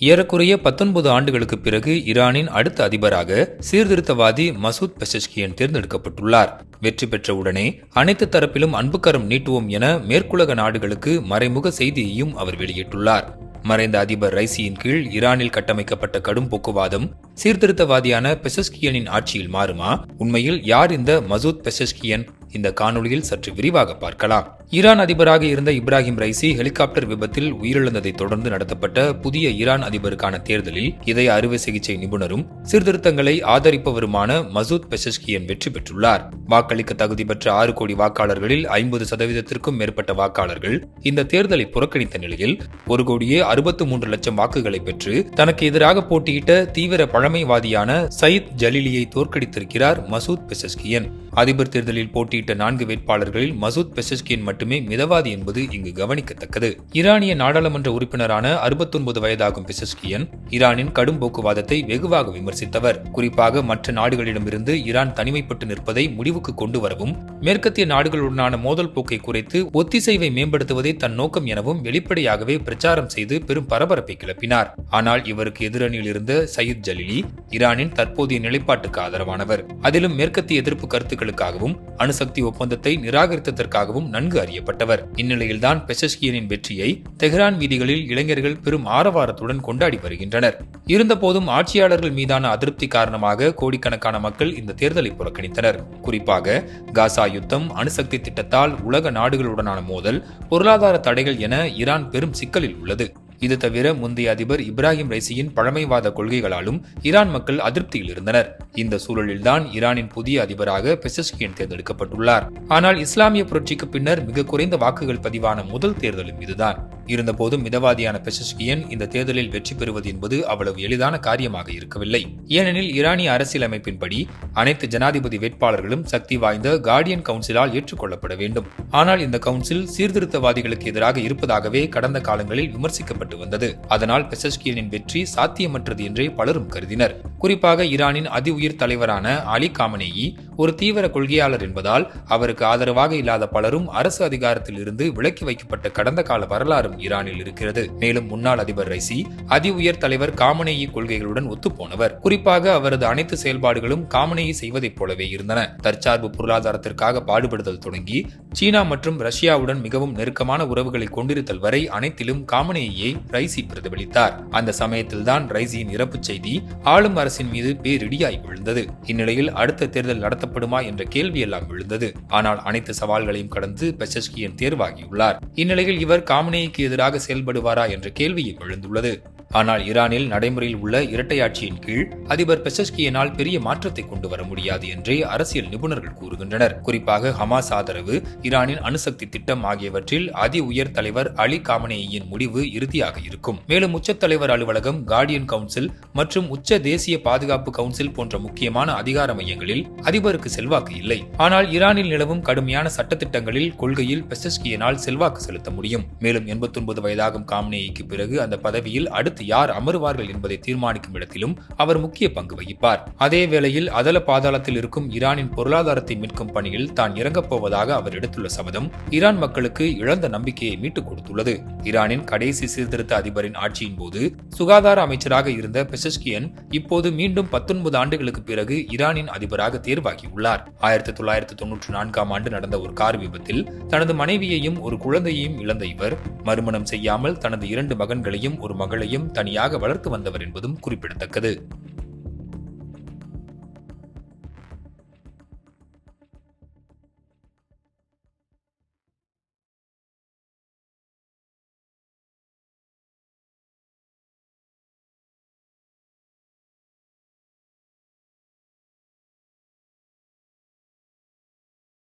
ஏறக்குறைய பத்தொன்பது ஆண்டுகளுக்கு பிறகு ஈரானின் அடுத்த அதிபராக சீர்திருத்தவாதி மசூத் பெசஷ்கியன் தேர்ந்தெடுக்கப்பட்டுள்ளார். வெற்றி பெற்ற உடனே அனைத்து தரப்பிலும் அன்புக்கரம் நீட்டுவோம் என மேற்குலக நாடுகளுக்கு மறைமுக செய்தியையும் அவர் வெளியிட்டுள்ளார். மறைந்த அதிபர் ரைசியின் கீழ் ஈரானில் கட்டமைக்கப்பட்ட கடும் போக்குவாதம் சீர்திருத்தவாதியான பெசஸ்கியனின் ஆட்சியில் மாறுமா? உண்மையில் யார் இந்த மசூத் பெசஸ்கியன் இந்த காணொளியில் சற்று விரிவாக பார்க்கலாம். ஈரான் அதிபராக இருந்த இப்ராஹிம் ரைசி ஹெலிகாப்டர் விபத்தில் உயிரிழந்ததை தொடர்ந்து நடத்தப்பட்ட புதிய ஈரான் அதிபருக்கான தேர்தலில் இதய அறுவை சிகிச்சை நிபுணரும் சீர்திருத்தங்களை ஆதரிப்பவருமான மசூத் பெசஸ்கியன் வெற்றி பெற்றுள்ளார். வாக்களிக்க தகுதி பெற்ற ஆறு கோடி வாக்காளர்களில் ஐம்பது சதவீதத்திற்கும் மேற்பட்ட வாக்காளர்கள் இந்த தேர்தலை புறக்கணித்த நிலையில் ஒரு கோடியே அறுபத்து மூன்று லட்சம் வாக்குகளை பெற்று தனக்கு எதிராக போட்டியிட்ட தீவிர பழமைவாதியான சயித் ஜலீலியை தோற்கடித்திருக்கிறார் மசூத் பெசஸ்கியன் அதிபர் தேர்தலில் போட்டி போட்டியிட்ட நான்கு வேட்பாளர்களில் மசூத் பெசஸ்கியன் மட்டுமே மிதவாதி என்பது இங்கு கவனிக்கத்தக்கது. ஈரானிய நாடாளுமன்ற உறுப்பினரான அறுபத்தொன்பது வயதாகும் பெசஸ்கியன் ஈரானின் கடும் போக்குவாதத்தை வெகுவாக விமர்சித்தவர். குறிப்பாக மற்ற நாடுகளிடமிருந்து ஈரான் தனிமைப்பட்டு நிற்பதை முடிவுக்கு கொண்டு வரவும் மேற்கத்திய நாடுகளுடனான மோதல் போக்கை குறைத்து ஒத்திசைவை மேம்படுத்துவதே தன் நோக்கம் எனவும் வெளிப்படையாகவே பிரச்சாரம் செய்து பெரும் பரபரப்பை கிளப்பினார். ஆனால் இவருக்கு எதிரணியில் இருந்த சயித் ஜலிலி ஈரானின் தற்போதைய நிலைப்பாட்டுக்கு ஆதரவானவர். அதிலும் மேற்கத்திய எதிர்ப்பு கருத்துக்களுக்காகவும் அணுசக்தி ஒப்பந்தத்தை நிராகரித்ததற்காகவும் நன்கு அறியப்பட்டவர். இந்நிலையில்தான் பெசஸ்கியனின் வெற்றியை தெஹ்ரான் வீதிகளில் இளைஞர்கள் பெரும் ஆரவாரத்துடன் கொண்டாடி வருகின்றனர். இருந்தபோதும் ஆட்சியாளர்கள் மீதான அதிருப்தி காரணமாக கோடிக்கணக்கான மக்கள் இந்த தேர்தலை புறக்கணித்தனர். குறிப்பாக காசா யுத்தம் அணுசக்தி திட்டத்தால் உலக நாடுகளுடனான மோதல் பொருளாதார தடைகள் என ஈரான் பெரும் சிக்கலில் உள்ளது. இது தவிர முந்தைய அதிபர் இப்ராஹிம் ரைசியின் பழமைவாத கொள்கைகளாலும் ஈரான் மக்கள் அதிருப்தியில் இருந்தனர். இந்த சூழலில்தான் ஈரானின் புதிய அதிபராக பெசஸ்கியன் தேர்ந்தெடுக்கப்பட்டுள்ளார். ஆனால் இஸ்லாமிய புரட்சிக்கு பின்னர் மிக குறைந்த வாக்குகள் பதிவான முதல் தேர்தலும் இதுதான். இருந்தபோதும் மிதவாதியான பெசஸ்கியன் இந்த தேர்தலில் வெற்றி பெறுவது என்பது அவ்வளவு எளிதான காரியமாக இருக்கவில்லை. ஏனெனில் ஈரானிய அரசியலமைப்பின்படி அனைத்து ஜனாதிபதி வேட்பாளர்களும் சக்தி வாய்ந்த கார்டியன் கவுன்சிலால் ஏற்றுக்கொள்ளப்பட வேண்டும். ஆனால் இந்த கவுன்சில் சீர்திருத்தவாதிகளுக்கு எதிராக இருப்பதாகவே கடந்த காலங்களில் விமர்சிக்கப்பட்டு வந்தது. அதனால் பெசஸ்கியனின் வெற்றி சாத்தியமற்றது என்றே பலரும் கருதினர். குறிப்பாக ஈரானின் அதி உயிர் தலைவரான அலி காமனேயி ஒரு தீவிர கொள்கையாளர் என்பதால் அவருக்கு ஆதரவாக இல்லாத பலரும் அரசு அதிகாரத்தில் இருந்து விலக்கி வைக்கப்பட்ட கடந்த கால வரலாறும் ஈரானில் இருக்கிறது. மேலும் முன்னாள் அதிபர் ரைசி அதி உயர் தலைவர் காமனேயி கொள்கைகளுடன் ஒத்துப்போனவர். குறிப்பாக அவரது அனைத்து செயல்பாடுகளும் காமனேயி செய்வதைப் போலவே இருந்தன. தற்சார்பு பொருளாதாரத்திற்காக பாடுபடுதல் தொடங்கி சீனா மற்றும் ரஷ்யாவுடன் மிகவும் நெருக்கமான உறவுகளை கொண்டிருத்தல் வரை அனைத்திலும் காமனேயை ரைசி பிரதிபலித்தார். அந்த சமயத்தில்தான் ரைசியின் இறப்பு செய்தி ஆளும் அரசின் மீது பேரிடியாய் விழுந்தது. இந்நிலையில் அடுத்த தேர்தல் நடத்தப்படுமா என்ற கேள்வி எல்லாம் விழுந்தது ஆனால் அனைத்து சவால்களையும் கடந்து பெசஸ்கியன் தேர்வாகியுள்ளார். இந்நிலையில் இவர் காமனேய்க்கு எதிராக செயல்படுவாரா என்ற கேள்வியும் எழுந்துள்ளது. ஆனால் ஈரானில் நடைமுறையில் உள்ள இரட்டையாட்சியின் கீழ் அதிபர் பெசஸ்கியனால் பெரிய மாற்றத்தை கொண்டு வர முடியாது என்றே அரசியல் நிபுணர்கள் கூறுகின்றனர். குறிப்பாக ஹமாஸ் ஆதரவு ஈரானின் அணுசக்தி திட்டம் ஆகியவற்றில் அதி உயர் தலைவர் அலி காமனேயின் முடிவு இறுதியாக இருக்கும். மேலும் உச்ச தலைவர் அலுவலகம் கார்டியன் கவுன்சில் மற்றும் உச்ச தேசிய பாதுகாப்பு கவுன்சில் போன்ற முக்கியமான அதிகார மையங்களில் அதிபருக்கு செல்வாக்கு இல்லை. ஆனால் ஈரானில் நிலவும் கடுமையான சட்டத்திட்டங்களில் கொள்கையில் பெசஸ்கியனால் செல்வாக்கு செலுத்த முடியும். மேலும் எண்பத்தொன்பது வயதாகும் காமனேய்க்கு பிறகு அந்த பதவியில் அடுத்து யார் அமருவார்கள் என்பதை தீர்மானிக்கும் இடத்திலும் அவர் முக்கிய பங்கு வகிப்பார். அதே வேளையில் அதல பாதாளத்தில் இருக்கும் ஈரானின் பொருளாதாரத்தை மீட்கும் பணியில் தான் இறங்கப் போவதாக அவர் எடுத்துள்ள சபதம் ஈரான் மக்களுக்கு இழந்த நம்பிக்கையை மீட்டுக் கொடுத்துள்ளது. ஈரானின் கடைசி சீர்திருத்த அதிபரின் ஆட்சியின் போது சுகாதார அமைச்சராக இருந்த பெசஸ்கியன் இப்போது மீண்டும் பத்தொன்பது ஆண்டுகளுக்கு பிறகு ஈரானின் அதிபராக தேர்வாகியுள்ளார். ஆயிரத்தி தொள்ளாயிரத்தி தொன்னூற்றி நான்காம் ஆண்டு நடந்த ஒரு கார் விபத்தில் தனது மனைவியையும் ஒரு குழந்தையையும் இழந்த இவர் மறுமணம் செய்யாமல் தனது இரண்டு மகன்களையும் ஒரு மகளையும் தனியாக வளர்த்து வந்தவர் என்பதும் குறிப்பிடத்தக்கது.